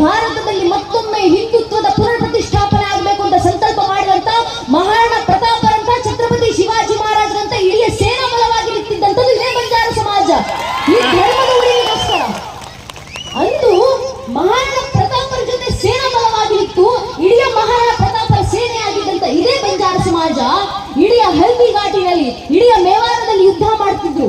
ಭಾರತದಲ್ಲಿ ಮತ್ತೊಮ್ಮೆ ಹಿಂದುತ್ವದ ಪುನರ್ ಪ್ರತಿಷ್ಠಾಪನೆ ಆಗಬೇಕು ಅಂತ ಸಂಕಲ್ಪ ಮಾಡಿದಂತ ಮಹಾರಾಣ ಪ್ರತಾಪರಂತ ಛತ್ರಪತಿ ಶಿವಾಜಿ ಮಹಾರಾಜರಂತ ಇಡೀ ಸೇನಾ ಬಲವಾಗಿ ನಿಂತಿದ್ದಂಥದ್ದು ಇದೇ ಬಂಜಾರ ಸಮಾಜ. ಈ ಧರ್ಮದ ಅಂದು ಮಹಾರಾಣ ಪ್ರತಾಪರ ಜೊತೆ ಸೇನಾ ಬಲವಾಗಿ ನಿಂತು ಇಡೀ ಮಹಾರಾಣ ಪ್ರತಾಪರ ಸೇನೆಯಾಗಿದ್ದಂತ ಇದೇ ಬಂಜಾರ ಸಮಾಜ. ಇಡೀ ಹಲ್ದಿ ಘಾಟಿನಲ್ಲಿ ಇಡೀ ಮೇವಾರದಲ್ಲಿ ಯುದ್ಧ ಮಾಡ್ತಿದ್ರು.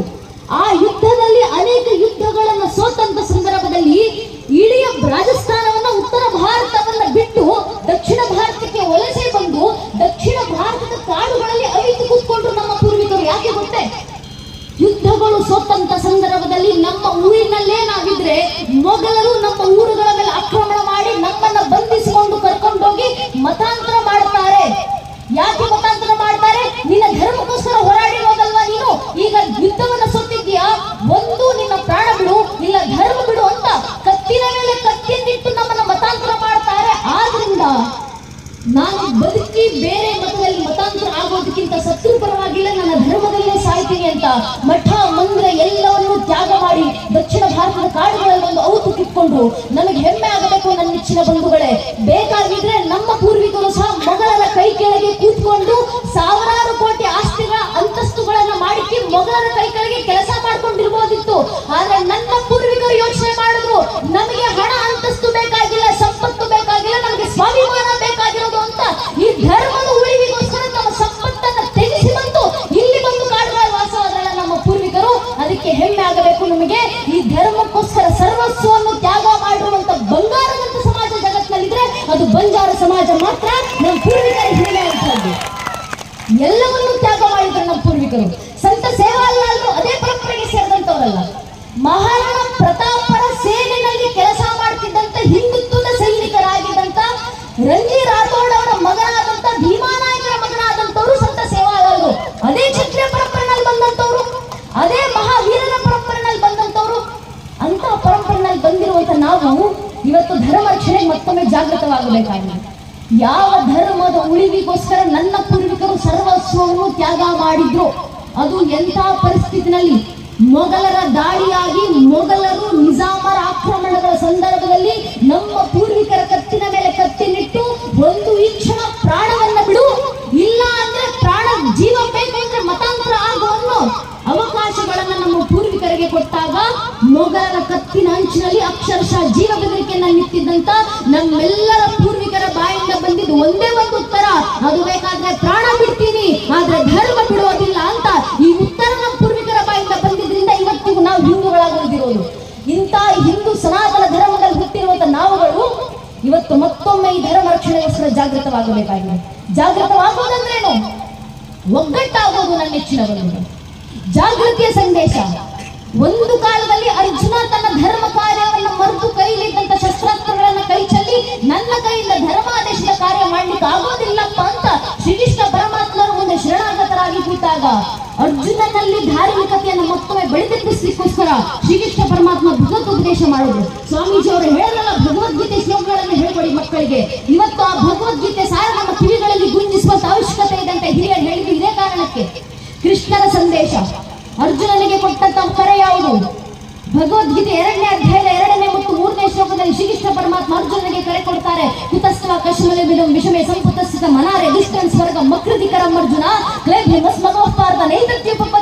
ಯುದ್ಧಗಳು ಸೋತಂತ ಸಂದರ್ಭದಲ್ಲಿ ನಮ್ಮ ಊರಿನಲ್ಲೇನಾಗಿದ್ರೆ ಮೊಘಲರು ನಮ್ಮ ಊರುಗಳ ಮೇಲೆ ಆಕ್ರಮಣ ಮಾಡಿ ನಮ್ಮನ್ನ ನಾನು ಬದುಕಿ ಬೇರೆ ಮತದಲ್ಲಿ ಮತಾಂತರ ಆಗೋದಕ್ಕಿಂತ ಸತ್ರು ಪರವಾಗಿಲ್ಲ, ನನ್ನ ಧರ್ಮದಲ್ಲೇ ಸಾಯ್ತೀನಿ ಅಂತ ಮಠ, ಮಂದಿರ ಎಲ್ಲವನ್ನೂ ತ್ಯಾಗ ಮಾಡಿ ದಕ್ಷಿಣ ಭಾರತದ ಕಾಡುಗಳಲ್ಲಿ ಒಂದು ಔತು ಕಿತ್ಕೊಂಡು ನಮಗೆ ಹೆಮ್ಮೆ ಆಗಬೇಕು ನನ್ನ ನೆಚ್ಚಿನ ಬಂಧುಗಳೇ. ಬೇಕಾಗಿದ್ರೆ ನಮ್ಮ ಪೂರ್ವಿಕರು ಈ ಧರ್ಮಕ್ಕೋಸ್ಕರ ಸರ್ವಸ್ವವನ್ನು ತ್ಯಾಗ ಮಾಡಿರುವಂತ ಬಂಗಾರದಂತ ಸಮಾಜ ಜಗತ್ತಿನಲ್ಲಿದ್ರೆ ಅದು ಬಂಜಾರ ಸಮಾಜ ಮಾತ್ರ. ನಮ್ಮ ಪೂರ್ವಿಕರ ಹಿರಿಮೆ ಅಂತದ್ದು ಎಲ್ಲವನ್ನೂ ತ್ಯಾಗ ಮಾಡಿದ್ರು ನಮ್ಮ ಪೂರ್ವಿಕರು. ಸಂತ ಸೇವಾಲಾಲರು ಅದೇ ಪರಂಪರೆಗೆ ಸೇರಿದಂತವರಲ್ಲ. ಮಹಾರಾಣ ಅಂತ ಪರಂಪರೆಯಲ್ಲಿ ಬಂದಿರುವಂತ ನಾವು ಇವತ್ತು ಧರ್ಮ ರಕ್ಷಣೆ ಮತ್ತೊಮ್ಮೆ ಜಾಗೃತವಾಗಬೇಕಾಗಿದೆ. ಯಾವ ಧರ್ಮದ ಉಳಿವಿಗೋಸ್ಕರ ನನ್ನ ಪೂರ್ವಿಕರು ಸರ್ವಸ್ವವನ್ನು ತ್ಯಾಗ ಮಾಡಿದ್ರು, ಅದು ಎಂಥ ಪರಿಸ್ಥಿತಿನಲ್ಲಿ ಮೊಘಲರ ದಾಳಿಯಾಗಿ ಮೊಘಲರು ನಿಜಾಮರ ಆಕ್ರಮಣಗಳ ಸಂದರ್ಭದಲ್ಲಿ ಕತ್ತಿನ ಅಂಚಿನಲ್ಲಿ ಅಕ್ಷರಶಃ ಜೀವ ಬೆದರಿಕೆಯನ್ನ ನಿಂತಿದ್ದಂತ ನಮ್ಮೆಲ್ಲರ ಪೂರ್ವಿಕರ ಬಾಯಿಂದ ಬಂದಿದ್ದು ಒಂದೇ ಒಂದು ಉತ್ತರ. ಅದು ಬೇಕಾದ್ರೆ ಪ್ರಾಣ ಬಿಡ್ತೀನಿ, ಆದ್ರೆ ಧರ್ಮ ಬಿಡೋದಿಲ್ಲ ಅಂತ ಈ ಉತ್ತರ ನಮ್ಮ ಪೂರ್ವಿಕರ ಬಾಯಿಂದ ಬಂದಿದ್ರಿಂದ ಇವತ್ತಿಗೂ ನಾವು ಹಿಂದೂಗಳಾಗುವುದಿರೋದು ಇಂಥ ಹಿಂದೂ ಸನಾತನ ಧರ್ಮದಲ್ಲಿ ಹುಟ್ಟಿರುವಂತ ನಾವುಗಳು ಇವತ್ತು ಮತ್ತೊಮ್ಮೆ ಈ ಧರ್ಮ ರಕ್ಷಣೆಗೋಸ್ಕರ ಜಾಗೃತವಾಗಬೇಕಾಗಿದೆ. ಜಾಗೃತವಾಗುವುದಂದ್ರೇನು? ಒಗ್ಗಟ್ಟಾಗೋದು ನನ್ನ ನೆಚ್ಚಿನ ಜಾಗೃತಿಯ ಸಂದೇಶ. ಒಂದು ಕಾಲದಲ್ಲಿ ಅರ್ಜುನ ತನ್ನ ಧರ್ಮ ಕಾರ್ಯವನ್ನು ಮರೆತು ಕೈಲಿದ್ದಂತ ಶಸ್ತ್ರಾಸ್ತ್ರಗಳನ್ನ ಕೈ ಚೆಲ್ಲಿ ನನ್ನ ಕೈಯಿಂದ ಧರ್ಮಾದೇಶದ ಕಾರ್ಯ ಮಾಡ್ಲಿಕ್ಕೆ ಆಗೋದಿಲ್ಲಪ್ಪ ಅಂತ ಶ್ರೀಕೃಷ್ಣ ಪರಮಾತ್ಮರ ಮುಂದೆ ಶರಣಾಗತರಾಗಿ ಕೂತಾಗ ಅರ್ಜುನನಲ್ಲಿ ಧಾರ್ಮಿಕತೆಯನ್ನು ಮತ್ತೊಮ್ಮೆ ಬೆಳೆದೆಬ್ಬಿಸ್ಲಿಕ್ಕೋಸ್ಕರ ಶ್ರೀಕೃಷ್ಣ ಪರಮಾತ್ಮ ಭಗವದ್ಗೀತ ಮಾಡೋದು ಸ್ವಾಮೀಜಿ ಅವರು ಹೇಳಲ್ಲ ಭಗವದ್ಗೀತೆ ಶ್ಲೋಕಗಳನ್ನು ಹೇಳ್ಕೊಡಿ ಮಕ್ಕಳಿಗೆ. ಇವತ್ತು ಆ ಭಗವದ್ಗೀತೆ ಸಾರ ನಮ್ಮ ಕಿವಿಗಳಲ್ಲಿ ಗುಂಜಿಸುವಂತ ಅವಶ್ಯಕತೆ ಇದೆ ಅಂತ ಹಿರಿಯರು ಹೇಳಿದ್ರು ಇದೇ ಕಾರಣಕ್ಕೆ ಕೃಷ್ಣನ ಸಂದೇಶ ಅರ್ಜುನನಿಗೆ ಕೊಟ್ಟಂತ ಕರೆ ಯಾವುದು ಭಗವದ್ಗೀತೆ ಎರಡನೇ ಅಧ್ಯಾಯದ ಎರಡನೇ ಮತ್ತು ಮೂರನೇ ಶ್ಲೋಕದಲ್ಲಿ ಶ್ರೀಕೃಷ್ಣ ಪರಮಾತ್ಮ ಅರ್ಜುನನಿಗೆ ಕರೆ ಕೊಡ್ತಾರೆ. ಕುತಸ್ತವ ಕಶ್ಮಲೆ ಬಿಡು, ವಿಷಮೆ ಸಂಪುತಸ್ಥಿತ ಮನಾರೆ ಡಿಸ್ಟೆನ್ಸ್ ವರ್ಗ ಮಕೃತಿಕರಂ ಅರ್ಜುನ ಮಸ್ಮಗೋಪಾರ್ಥ ನೈತತ್ಯ ಪದ್ಧತೆ